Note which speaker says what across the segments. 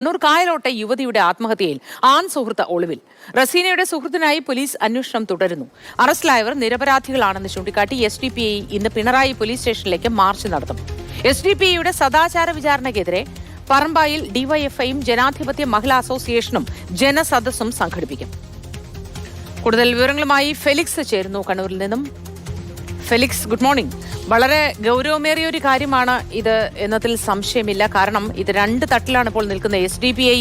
Speaker 1: കണ്ണൂർ കായലോട്ടെ യുവതിയുടെ ആത്മഹത്യയിൽ ആൺ സുഹൃത്ത് ഒളിവിൽ. റസീനയുടെ സുഹൃത്തിനായി പോലീസ് അന്വേഷണം തുടരുന്നു. അറസ്റ്റിലായവർ നിരപരാധികളാണെന്ന് ചൂണ്ടിക്കാട്ടി എസ് ഡി പി ഐ ഇന്ന് പിണറായി പോലീസ് സ്റ്റേഷനിലേക്ക് മാർച്ച് നടത്തും. എസ് ഡി പി ഐയുടെ സദാചാര വിചാരണയ്ക്കെതിരെ പറമ്പായിൽ ഡിവൈഎഫ്ഐയും ജനാധിപത്യ മഹിളാ അസോസിയേഷനും ജനസദസ്സും സംഘടിപ്പിക്കും. കൂടുതൽ വിവരങ്ങളുമായി ഫെലിക്സ് ചേരുന്നു കണ്ണൂരിൽ നിന്നും ഫെലിക്സ് ഗുഡ് മോർണിംഗ്. വളരെ ഗൗരവമേറിയ ഒരു കാര്യമാണ് ഇത് എന്നതിൽ സംശയമില്ല. കാരണം ഇത് രണ്ട് തട്ടിലാണ് ഇപ്പോൾ നിൽക്കുന്നത്. എസ് ഡി പി ഐ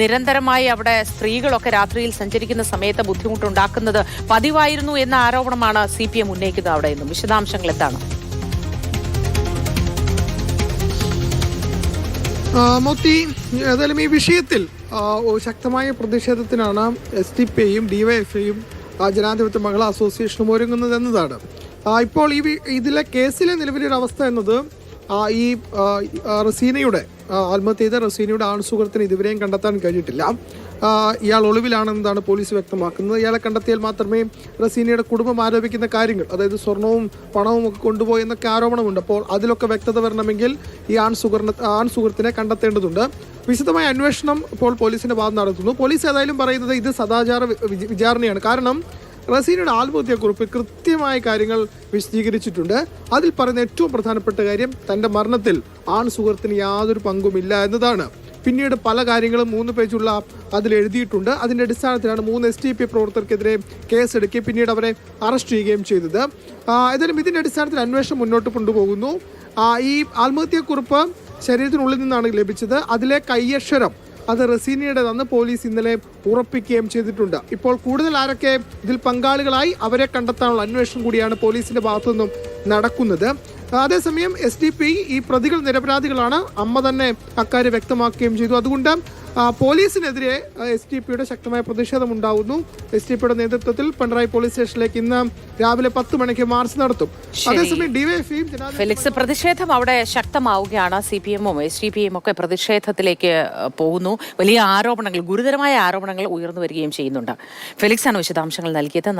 Speaker 1: നിരന്തരമായി അവിടെ സ്ത്രീകളൊക്കെ രാത്രിയിൽ സഞ്ചരിക്കുന്ന സമയത്ത് ബുദ്ധിമുട്ടുണ്ടാക്കുന്നത് പതിവായിരുന്നു എന്ന ആരോപണമാണ് സി പി എം ഉന്നയിക്കുന്നത് അവിടെ നിന്നും. വിശദാംശങ്ങൾ എന്താണ്?
Speaker 2: മോത്തി ഏതായാലും ഈ വിഷയത്തിൽ ശക്തമായ പ്രതിഷേധത്തിനാണ് എസ് ഡി പി ഐയും ഡിവൈഎഫ്ഐയും ജനാധിപത്യ മഹിളാ അസോസിയേഷനും ഒരുങ്ങുന്നത് എന്നതാണ്. ഇപ്പോൾ ഈ ഇതിലെ കേസിലെ നിലവിലെ ഒരു അവസ്ഥ എന്നത് ഈ റസീനയുടെ ആത്മഹത്യ ചെയ്ത റസീനയുടെ ആൺസുഹൃത്തിന് ഇതുവരെയും കണ്ടെത്താൻ കഴിഞ്ഞിട്ടില്ല. ഇയാൾ ഒളിവിലാണെന്നതാണ് പോലീസ് വ്യക്തമാക്കുന്നത്. ഇയാളെ കണ്ടെത്തിയാൽ മാത്രമേ റസീനയുടെ കുടുംബം ആരോപിക്കുന്ന കാര്യങ്ങൾ അതായത് സ്വർണവും പണവും ഒക്കെ കൊണ്ടുപോയി എന്നൊക്കെ ആരോപണമുണ്ട്. അപ്പോൾ അതിലൊക്കെ വ്യക്തത വരണമെങ്കിൽ ഈ ആൺ സുഹൃ ആൺ സുഹൃത്തിനെ കണ്ടെത്തേണ്ടതുണ്ട്. വിശദമായ അന്വേഷണം ഇപ്പോൾ പോലീസിന്റെ ഭാഗം നടത്തുന്നു പോലീസ് ഏതായാലും പറയുന്നത് ഇത് സദാചാര വിചാരണയാണ്. കാരണം റസീനയുടെ ആത്മഹത്യയെക്കുറിപ്പ് കൃത്യമായ കാര്യങ്ങൾ വിശദീകരിച്ചിട്ടുണ്ട്. അതിൽ പറയുന്ന ഏറ്റവും പ്രധാനപ്പെട്ട കാര്യം തന്റെ മരണത്തിൽ ആൺ സുഹൃത്തിന് യാതൊരു പങ്കുമില്ല എന്നതാണ്. പിന്നീട് പല കാര്യങ്ങളും മൂന്ന് പേജുള്ള അതിൽ എഴുതിയിട്ടുണ്ട്. അതിന്റെ അടിസ്ഥാനത്തിലാണ് മൂന്ന് എസ് ടി പി പ്രവർത്തകർക്കെതിരെ കേസെടുക്കുകയും പിന്നീട് അവരെ അറസ്റ്റ് ചെയ്യുകയും ചെയ്തത്. ഏതായാലും ഇതിന്റെ അടിസ്ഥാനത്തിൽ അന്വേഷണം മുന്നോട്ട് കൊണ്ടുപോകുന്നു. ഈ ആത്മഹത്യക്കുറിപ്പ് ശരീരത്തിനുള്ളിൽ നിന്നാണ് ലഭിച്ചത്. അതിലെ കയ്യക്ഷരം അത് റസീനയുടേതെന്ന് പോലീസ് ഇന്നലെ ഉറപ്പിക്കുകയും ചെയ്തിട്ടുണ്ട്. ഇപ്പോൾ കൂടുതൽ ആരൊക്കെ ഇതിൽ പങ്കാളികളായി അവരെ കണ്ടെത്താനുള്ള അന്വേഷണം കൂടിയാണ് പോലീസിന്റെ ഭാഗത്തുനിന്നും നടക്കുന്നത്. അതേസമയം എസ് ഡി പി ഈ പ്രതികൾ നിരപരാധികളാണ്. അമ്മ തന്നെ അക്കാര്യം വ്യക്തമാക്കുകയും ചെയ്തു. അതുകൊണ്ട് പോലീസിനെതിരെ എസ് ടി പിയുടെ ശക്തമായ പ്രതിഷേധം ഉണ്ടാവുന്നു എസ് ടി പിയുടെ നേതൃത്വത്തിൽ പിണറായി പോലീസ് സ്റ്റേഷനിലേക്ക് ഇന്ന് രാവിലെ പത്ത് മണിക്ക് മാർച്ച് നടത്തും. അതേസമയം ഡിവൈഎഫ്ഐയും
Speaker 1: ഫെലിക്സ് പ്രതിഷേധം അവിടെ ശക്തമാവുകയാണ്. സി പി എമ്മും എസ് ഡി പി എം ഒക്കെ പ്രതിഷേധത്തിലേക്ക് പോകുന്നു. വലിയ ആരോപണങ്ങൾ ഗുരുതരമായ ആരോപണങ്ങൾ ഉയർന്നു വരികയും ചെയ്യുന്നുണ്ട്. ഫെലിക്സ് ആണ് വിശദാംശങ്ങൾ നൽകിയത്.